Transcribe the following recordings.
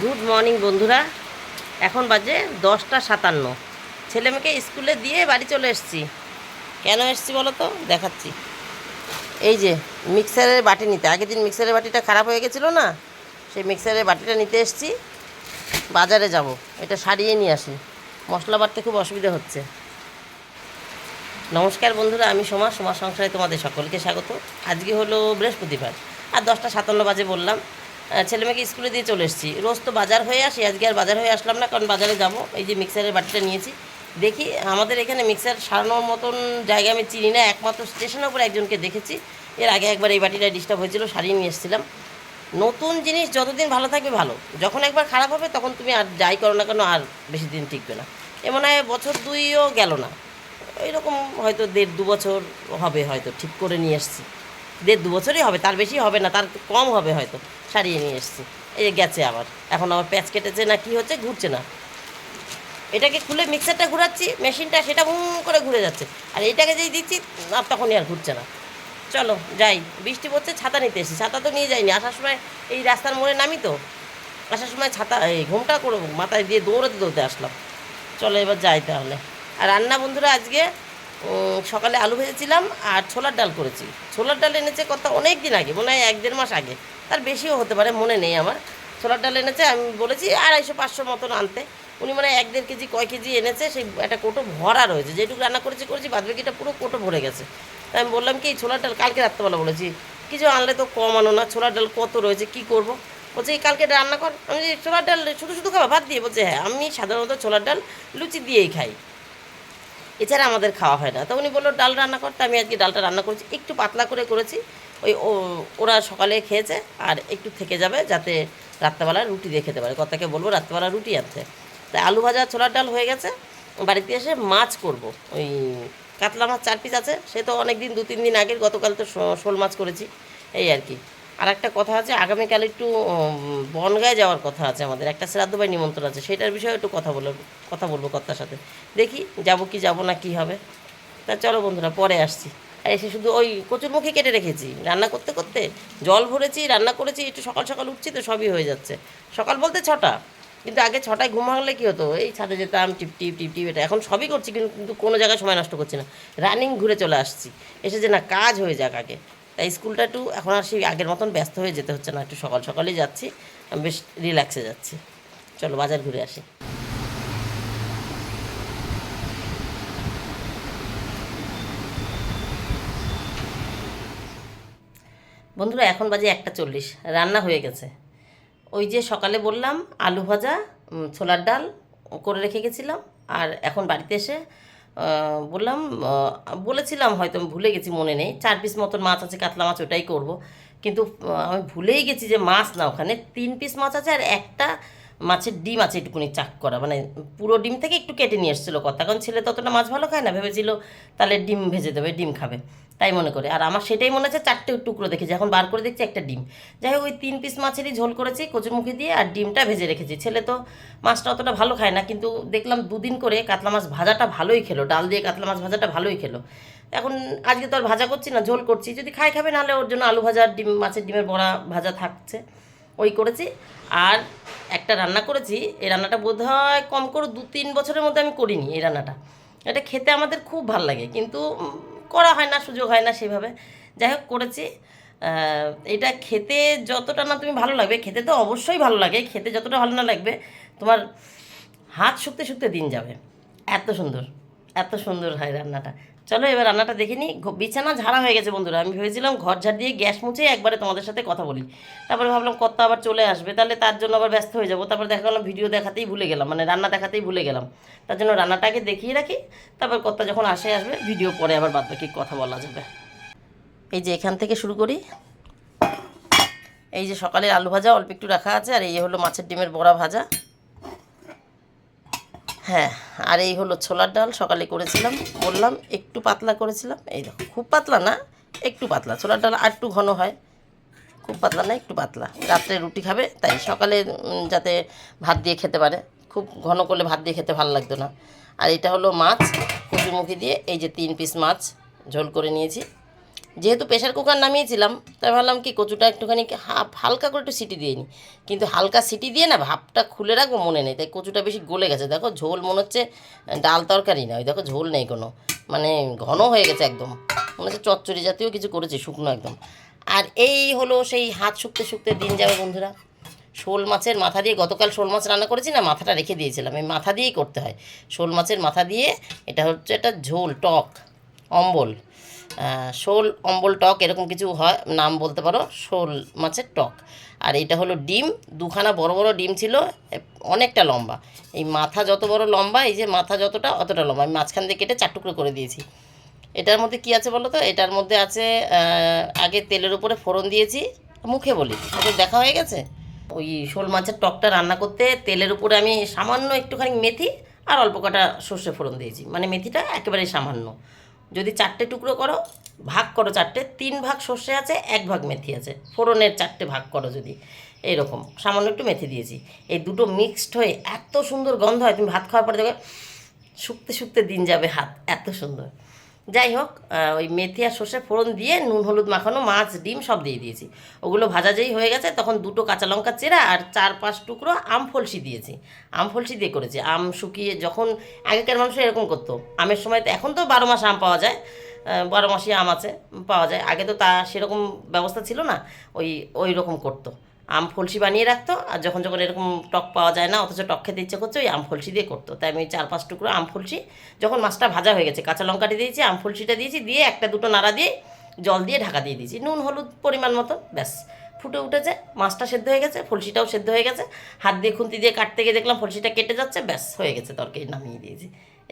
Good morning বন্ধুরা। এখন বাজে দশটা সাতান্ন। ছেলে মেয়েকে স্কুলে দিয়ে বাড়ি চলে এসেছি। কেন এসেছি বলো তো? দেখাচ্ছি। এই যে মিক্সারের বাটি নিতে। আগের দিন মিক্সারের বাটিটা খারাপ হয়ে গেছিল না? সেই মিক্সারের বাটিটা নিতে এসেছি। বাজারে যাব। এটা সারিয়ে নিয়ে আসি। মশলা বাড়তে খুব অসুবিধা হচ্ছে। নমস্কার বন্ধুরা, আমি সোমা। সোমা সংসারে তোমাদের সকলকে স্বাগত। আজকে হলো বৃহস্পতিবার। আর দশটা সাতান্ন বাজে বললাম। ছেলে মেয়েকে স্কুলে দিয়ে চলে এসেছি। রোজ তো বাজার হয়ে আসি, আজকে আর বাজার হয়ে আসলাম না, কারণ বাজারে যাব। এই যে মিক্সারের বাটিটা নিয়েছি। দেখি, আমাদের এখানে মিক্সার সারানোর মতন জায়গা আমি চিনি না, একমাত্র স্টেশনের উপরে একজনকে দেখেছি। এর আগে একবার এই বাটিটা ডিস্টার্ব হয়েছিল সারিয়ে নিয়ে এসেছিলাম। নতুন জিনিস যতদিন ভালো থাকবে, ভালো। যখন একবার খারাপ হবে, তখন তুমি আর যাই করো না কেন, আর বেশি দিন টিকবে না। এ মনে হয় বছর দুইও গেল না। এরকম হয়তো দেড় দু বছর হবে হয়তো, ঠিক করে নিয়ে এসেছি। দেড় দু বছরই হবে, তার বেশি হবে না, তার কম হবে হয়তো। সারিয়ে নিয়ে এসেছি। এই গেছে আবার। এখন আবার প্যাচ কেটেছে না কি হচ্ছে, ঘুরছে না। এটাকে খুলে মিক্সারটা ঘোরাচ্ছি, মেশিনটা সেটা হুম করে ঘুরে যাচ্ছে। আর এটাকে যেই দিচ্ছি আর তখনই আর ঘুরছে না। চলো, যাই। বৃষ্টি পড়ছে, ছাতা নিতে এসেছি। ছাতা তো নিয়ে যাইনি। আসার সময় এই রাস্তার মোড়ে নামি তো। আসার সময় ছাতা, এই ঘুমটা করে মাথায় দিয়ে দৌড়াতে দৌড়তে আসলাম। চলো এবার যাই তাহলে। আর রান্না বন্ধুরা, আজকে সকালে আলু ভেজেছিলাম আর ছোলার ডাল করেছি। ছোলার ডাল এনেছে কত অনেক দিন আগে, মনে হয় এক দেড় মাস আগে। তার বেশিও হতে পারে, মনে নেই আমার। ছোলার ডাল এনেছে, আমি বলেছি আড়াইশো পাঁচশো মতন আনতে। উনি মানে এক দেড় কেজি, কয় কেজি এনেছে, সেই একটা কোটো ভরা রয়েছে। যেটুকু রান্না করেছি করেছি বাদ বাকিটা পুরো কোটো ভরে গেছে। তাই আমি বললাম কি ছোলার ডাল কালকে রাত্রেবেলা বলেছি, কিছু আনলে তো কম আনো না, ছোলার ডাল কত রয়েছে, কি করব? বলছে কালকে রান্না কর। আমি ছোলার ডাল শুধু শুধু খাবা? ভাত দিয়ে বলছে হ্যাঁ আমি সাধারণত ছোলার ডাল লুচি দিয়েই খাই। এছাড়া আমাদের খাওয়া হয় না। তো উনি বলল, ডাল রান্না করতে। আমি আজকে ডালটা রান্না করেছি, একটু পাতলা করে করেছি। ওই ওরা সকালে খেয়েছে আর একটু থেকে যাবে যাতে রাত্রেবেলা রুটি দিয়ে খেতে পারে। কর্তাকে বলব, রাত্রেবেলা রুটি আনতে। তাই আলু ভাজা ছোলার ডাল হয়ে গেছে। বাড়িতে এসে মাছ করব। ওই কাতলা মাছ চার পিস আছে, সে তো অনেক দিন দু তিন দিন আগের, গতকাল তো শোল মাছ করেছি। এই আর কি। আর একটা কথা আছে, আগামীকাল একটু বনগায় যাওয়ার কথা আছে আমাদের। একটা শ্রাদ্ধ বাই নিমন্ত্রণ আছে, সেটার বিষয়ে একটু কথা বলব কথা বলব কর্তার সাথে। দেখি যাব কি যাব না কি হবে। তা চলো বন্ধুরা, পরে আসছি। আর এসে শুধু ওই কচুর মুখে কেটে রেখেছি। রান্না করতে করতে জল ভরেছি, রান্না করেছি, একটু সকাল সকাল উঠছি তো সবই হয়ে যাচ্ছে। সকাল বলতে ছটা, কিন্তু আগে ছটায় ঘুম ভাঙলে কী হতো? এই ছাদে যেতাম, টিপ টিপ টিপ টিপ, এটা এখন সবই করছি, কিন্তু কোনো জায়গায় সময় নষ্ট করছি না। রানিং ঘুরে চলে আসছি। এসে যে না কাজ হয়ে যাক আগে। তাই স্কুলটা একটু এখন আর সেই আগের মতন ব্যস্ত হয়ে যেতে হচ্ছে না, একটু সকাল সকালেই যাচ্ছি, আমি বেশ রিল্যাক্সে যাচ্ছি। চলো বাজার ঘুরে আসি। বন্ধুরা, এখন বাজে একটা চল্লিশ, রান্না হয়ে গেছে। ওই যে সকালে বললাম, আলু ভাজা ছোলার ডাল করে রেখে গেছিলাম, আর এখন বাড়িতে এসে বললাম বলেছিলাম হয়তো, আমি ভুলে গেছি, মনে নেই। চার পিস মতন মাছ আছে, কাতলা মাছ ওটাই করব। কিন্তু আমি ভুলেই গেছি যে মাছ না, ওখানে তিন পিস মাছ আছে আর একটা মাছের ডিম আছে একটুকুনি চাক করা। মানে পুরো ডিম থেকে একটু কেটে নিয়ে এসেছিল কথা। কারণ ছেলে ততটা মাছ ভালো খায় না, ভেবেছিল তাহলে ডিম ভেজে দেবে, ডিম খাবে। তাই মনে করে। আর আমার সেটাই মনে হচ্ছে চারটে টুকরো দেখেছি। এখন বার করে দেখছি একটা ডিম। যাই হোক, ওই তিন পিস মাছেরই ঝোল করেছি, কচুরমুখী দিয়ে আর ডিমটা ভেজে রেখেছি। ছেলে তো মাছটা অতটা ভালো খায় না, কিন্তু দেখলাম দুদিন করে কাতলা মাছ ভাজাটা ভালোই খেলো। ডাল দিয়ে কাতলা মাছ ভাজাটা ভালোই খেলো। এখন আজকে তো আর ভাজা করছি না, ঝোল করছি। যদি খায় খাবে, নাহলে ওর জন্য আলু ভাজা ডিম, মাছের ডিমের বড়া ভাজা থাকছে। ওই করেছি। আর একটা রান্না করেছি, এই রান্নাটা বোধ হয় কম করে দু তিন বছরের মধ্যে আমি করিনি এই রান্নাটা। এটা খেতে আমাদের খুব ভালো লাগে, কিন্তু করা হয় না, সুযোগ হয় না সেভাবে। যাই হোক, করেছি। এটা খেতে যতটা না তুমি ভালো লাগবে, খেতে তো অবশ্যই ভালো লাগে, খেতে যতটা ভালো না লাগবে, তোমার হাত শুকতে শুকতে দিন যাবে। এত সুন্দর। এত সুন্দর হয় রান্নাটা। চলো এবার রান্নাটা দেখে নিই। বিছানা ঝাড়া হয়ে গেছে বন্ধুরা। আমি ভেবেছিলাম ঘর ঝাড় দিয়ে গ্যাস মুছে একবারে তোমাদের সাথে কথা বলি। তারপরে ভাবলাম কত আবার চলে আসবে। তাহলে তার জন্য আবার ব্যস্ত হয়ে যাব। তারপর দেখা গেলাম ভিডিও দেখাতেই ভুলে গেলাম। মানে রান্না দেখাতেই ভুলে গেলাম। তার জন্য রান্নাটাকে দেখিয়ে রাখি। তারপর কর্তা যখন আসে আসবে ভিডিও পরে আবার বাদ বাকি কথা বলা যাবে। এই যে এখান থেকে শুরু করি। এই যে সকালে আলু ভাজা, অল্প একটু রাখা আছে। আর এই হলো মাছের ডিমের বড়া ভাজা। হ্যাঁ আর এই হলো ছোলার ডাল, সকালে করেছিলাম, বললাম একটু পাতলা করেছিলাম, এই দেখো, খুব পাতলা না, একটু পাতলা, ছোলার ডাল আর একটু ঘন হয়, খুব পাতলা না, একটু পাতলা, রাত্রে রুটি খাবে, তাই সকালে যাতে ভাত দিয়ে খেতে পারে, খুব ঘন করলে ভাত দিয়ে খেতে ভালো লাগতো না, আর এটা হলো মাছ কচুরমুখী দিয়ে, এই যে তিন পিস মাছ, ঝোল করে নিয়েছি যেহেতু প্রেশার কুকার নামিয়েছিলাম, তাই ভাবলাম কি কচুটা একটুখানি হাফ, হালকা করে একটু সিটি দিয়ে নিই কিন্তু হালকা সিটি দিয়ে না ভাপটা খুলে রাখব মনে নেই, তাই কচুটা বেশি গলে গেছে। দেখো ঝোল মনে হচ্ছে ডাল তরকারি না, ওই দেখো ঝোল নেই কোনো মানে ঘন হয়ে গেছে একদম। মনে হচ্ছে চচ্চড়ি জাতীয় কিছু করেছে, শুকনো একদম। আর এই হলো সেই হাত শুকতে শুকতে দিন যাবে বন্ধুরা। শোল মাছের মাথা দিয়ে, গতকাল শোল মাছ রান্না করেছি না, মাথাটা রেখে দিয়েছিলাম। এই মাথা দিয়েই করতে হয়। শোল মাছের মাথা দিয়ে, এটা হচ্ছে একটা ঝোল, টক, অম্বল। শোল, অম্বল, টক এরকম কিছু হয়, নাম বলতে পারো, শোল মাছের টক। আর এটা হলো ডিম, দুখানা বড় বড় ডিম ছিল, অনেকটা লম্বা। এই মাথা যত বড় লম্বা, এই যে মাথা যতটা, অতটা লম্বা। আমি মাঝখান দিয়ে কেটে চার টুকরো করে দিয়েছি। এটার মধ্যে কি আছে বলো তো? এটার মধ্যে আছে আগে তেলের উপরে ফোড়ন দিয়েছি, মুখে বলি। ওদের দেখা হয়ে গেছে? ওই শোল মাছের টকটা রান্না করতে তেলের উপরে আমি সামান্য একটুখানি মেথি আর অল্প কটা সর্ষে ফোড়ন দিয়েছি। মানে মেথিটা একেবারেই সামান্য। যদি চারটে টুকরো করো, ভাগ করো চারটে, তিন ভাগ সর্ষে আছে, এক ভাগ মেথি আছে। ফোড়নের চারটে ভাগ করো যদি। এইরকম, সামান্য একটু মেথি দিয়েছি। এই দুটো মিক্সড হয়ে এত সুন্দর গন্ধ হয়, তুমি ভাত খাওয়ার পরে দেখবে, শুকতে শুকতে দিন যাবে হাত, এত সুন্দর। যাই হোক ওই মেথি আর সর্ষে ফোড়ন দিয়ে নুন, হলুদ, মাখানো, মাছ, ডিম সব দিয়ে দিয়েছি। ওগুলো ভাজা যেই হয়ে গেছে, তখন দুটো কাঁচা লঙ্কা চেরা আর চার পাঁচ টুকরো আম ফলসি দিয়েছি। আম ফলসি দিয়ে করেছি। আম শুকিয়ে যখন আগেকার মানুষ এরকম করতো। আমের সময় তো এখন তো বারো মাস আম পাওয়া যায় বারো মাসি আম আছে, পাওয়া যায়। আগে তো তা সেরকম ব্যবস্থা ছিল না, ওই ওই রকম করতো। আম ফলসি বানিয়ে রাখতো, আর যখন যখন এরকম টক পাওয়া যায় না, অথচ টক খেতে ইচ্ছে করছে, ওই আম ফলসি দিয়ে করতো। তাই আমি চার পাঁচ টুকরো আম ফলসি যখন মাছটা ভাজা হয়ে গেছে, কাঁচা লঙ্কাটি দিয়েছি, আম ফলসিটা দিয়েছি, দিয়ে একটা দুটো নাড়া দিয়ে জল দিয়ে ঢাকা দিয়ে দিয়েছি। নুন, হলুদ পরিমাণ মতো, ব্যাস, ফুটে উঠেছে, মাছটা সেদ্ধ হয়ে গেছে ফলসিটাও সেদ্ধ হয়ে গেছে, হাত দিয়ে খুন্তি দিয়ে কাটতে গিয়ে দেখলাম ফলসিটা কেটে যাচ্ছে, ব্যাস, হয়ে গেছে, তরকারি নামিয়ে দিয়েছি।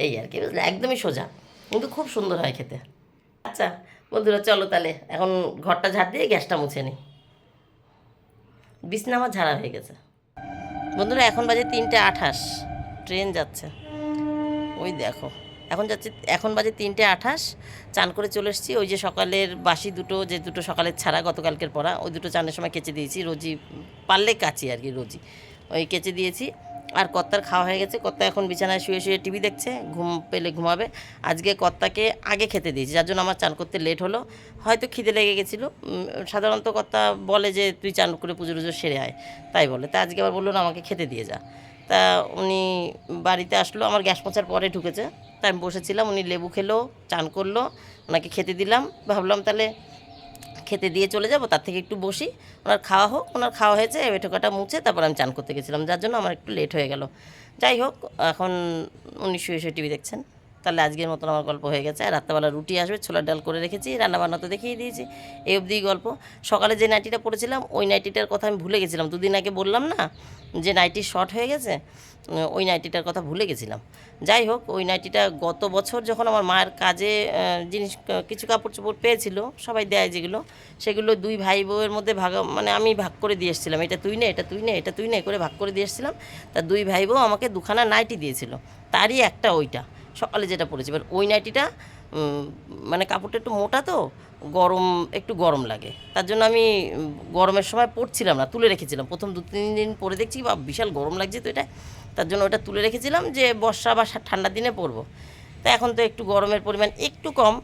এই আর কি, বুঝলে? একদমই সোজা, কিন্তু খুব সুন্দর হয় খেতে। আচ্ছা বন্ধুরা, চলো তাহলে, এখন ঘরটা ঝাড় দিয়ে গ্যাসটা মুছে নিই বিছনা আমার ঝাড়া হয়ে গেছে। বন্ধুরা, এখন বাজে তিনটে আঠাশ। ট্রেন যাচ্ছে। ওই দেখো, এখন যাচ্ছে, এখন বাজে তিনটে আঠাশ। চান করে চলে এসেছি। ওই যে সকালের বাসি দুটো, যে দুটো সকালের ছাড়া গতকালকের পড়া, ওই দুটো চানের সময় কেচে দিয়েছি। রোজি পারলে কাচি আর কি রোজি ওই কেচে দিয়েছি। আর কর্তার খাওয়া হয়ে গেছে। কর্তা এখন বিছানায় শুয়ে শুয়ে টিভি দেখছে, ঘুম পেলে ঘুমাবে। আজকে কর্তাকে আগে খেতে দিয়েছি, যার জন্য আমার চান করতে লেট হলো। হয়তো খিদে লেগে গেছিল। সাধারণত কর্তা বলে যে, তুই চান করে পুজো টুজো সেরে আয়। তাই বলে। তা আজকে আবার বলল, না, আমাকে খেতে দিয়ে যা। তা উনি বাড়িতে আসলো, আমার গ্যাস মোছার পরে ঢুকেছে। তা আমি বসেছিলাম, উনি লেবু খেলো, চান করল, ওনাকে খেতে দিলাম। ভাবলাম তাহলে খেতে দিয়ে চলে যাব, তার থেকে একটু বসি। ওনার খাওয়া হোক, ওনার খাওয়া হয়েছে এবেটোকাটা মুছে, তারপর আমি চান করতে গেছিলাম। যার জন্য আমার একটু লেট হয়ে গেল। যাই হোক, এখন উনি শুয়ে শুয়ে টিভি দেখছেন। তাহলে আজকের মতন আমার গল্প হয়ে গেছে। আর রাত্রেবেলা রুটি আসবে, ছোলার ডাল করে রেখেছি, রান্নাবান্না তো দেখিয়ে দিয়েছি। এই অবধি গল্প। সকালে যে নাইটিটা পড়েছিলাম, ওই নাইটিটার কথা আমি ভুলে গেছিলাম। দুদিন আগে বললাম না যে নাইটি শর্ট হয়ে গেছে? ওই নাইটিটার কথা ভুলে গেছিলাম। যাই হোক, ওই নাইটিটা গত বছর যখন আমার মায়ের কাজে জিনিস কিছু কাপড় চোপড় পেয়েছিল, সবাই দেয় যেগুলো, সেগুলো দুই ভাই বউয়ের মধ্যে ভাগ মানে আমি ভাগ করে দিয়ে এসেছিলাম। এটা তুই নে, এটা তুই নে, এটা তুই নে করে ভাগ করে দিয়ে এসেছিলাম। তা দুই ভাই বউ আমাকে দুখানা নাইটি দিয়েছিল। তারই একটা ওইটা। সকালে যেটা পরেছি। এবার ওই নাইটিটা মানে কাপড়টা একটু মোটা তো, গরম, একটু গরম লাগে। তার জন্য আমি গরমের সময় পরছিলাম না, তুলে রেখেছিলাম। প্রথম দু তিন দিন পরে দেখছি বা বিশাল গরম লাগছে তো এটা। তার জন্য ওটা তুলে রেখেছিলাম যে বর্ষা বা ঠান্ডার দিনে পরবো। তা এখন তো একটু গরমের পরিমাণ একটু কম,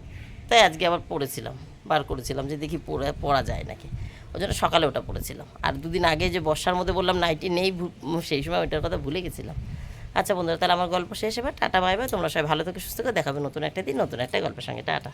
তাই আজকে আবার পরেছিলাম, বার করেছিলাম যে দেখি পরে, পরা যায় নাকি। ওই জন্য সকালে ওটা পরেছিলাম। আর দুদিন আগে যে বর্ষার মধ্যে বললাম নাইটি নেই সেই সময় ওইটার কথা ভুলে গেছিলাম। আচ্ছা বন্ধুরা, তাহলে আমার গল্প শেষ এবার। Tata, bye bye. তোমরা সবাই ভালো থেকে, সুস্থ করে দেখাবে নতুন একটা দিন, নতুন একটা গল্পের সঙ্গে। টাটা।